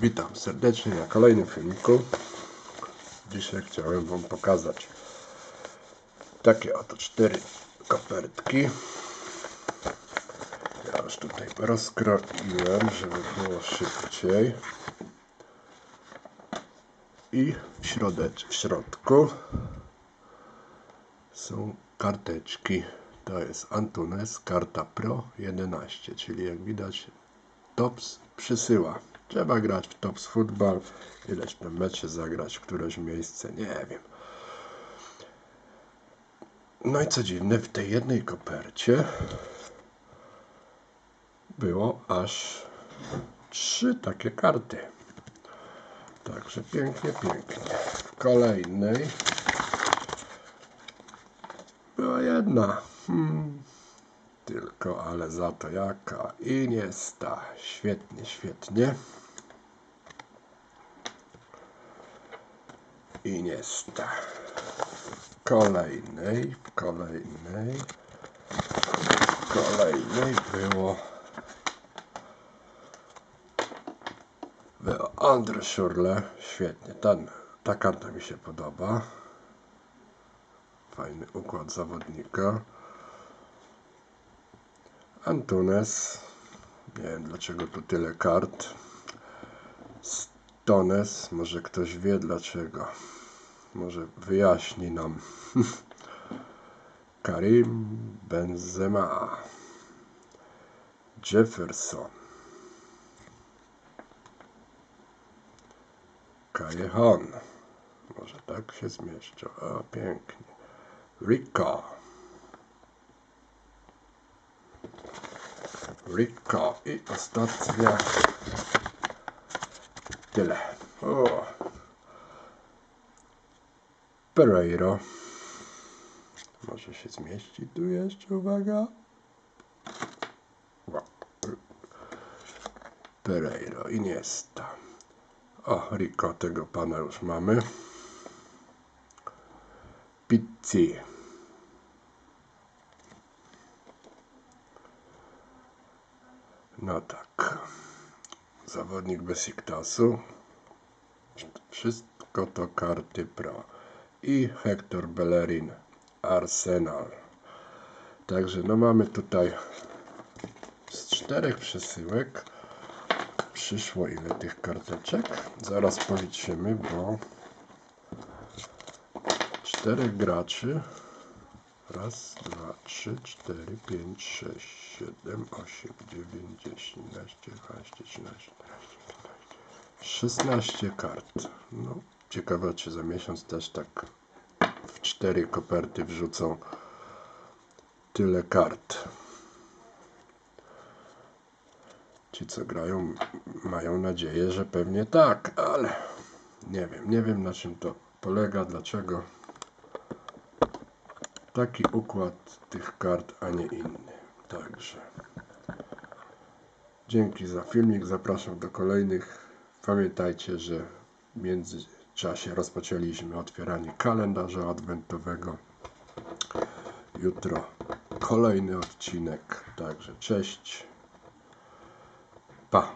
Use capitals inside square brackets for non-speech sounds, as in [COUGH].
Witam serdecznie na kolejnym filmiku. Dzisiaj chciałem Wam pokazać takie oto cztery kopertki. Ja już tutaj rozkroiłem, żeby było szybciej. I w, środecz, w środku są karteczki. To jest Antunes Karta Pro 11, czyli jak widać Tops przysyła. Trzeba grać w Tops Football, ileś tam mecze zagrać, w któreś miejsce, nie wiem. No i co dziwne, w tej jednej kopercie było aż trzy takie karty. Także pięknie, pięknie. W kolejnej była jedna. Hmm. Tylko, ale za to jaka Iniesta. Świetnie, świetnie. W kolejnej, w kolejnej, w kolejnej było było Andre Schurle. Świetnie. Ten, ta karta mi się podoba. Fajny układ zawodnika. Antunes. Nie wiem dlaczego tu tyle kart. Stones. Może ktoś wie dlaczego. Może wyjaśni nam. [LAUGHS] Karim Benzema. Jefferson. Kajehan. Może tak się zmieszczą. O, pięknie. Rico. Rico i ostatnia tyle. O. Pereiro. Może się zmieści tu jeszcze, uwaga. Pereiro, Iniesta. O, Rico, tego pana już mamy. Pizzi. No tak. Zawodnik Besiktasu. Wszystko to karty pro. I Hector Bellerin. Arsenal. Także no mamy tutaj z czterech przesyłek przyszło ile tych karteczek. Zaraz policzymy, bo czterech graczy Raz, dwa, trzy, cztery, pięć, sześć, siedem, osiem, dziewięć, dziesięć, jedenaście, dwanaście, trzynaście, szesnaście kart. No, ciekawe, czy za miesiąc też tak w cztery koperty wrzucą tyle kart. Ci, co grają, mają nadzieję, że pewnie tak, ale nie wiem, nie wiem na czym to polega, dlaczego taki układ tych kart, a nie inny. Także dzięki za filmik. Zapraszam do kolejnych. Pamiętajcie, że w międzyczasie rozpoczęliśmy otwieranie kalendarza adwentowego. Jutro kolejny odcinek. Także cześć. Pa.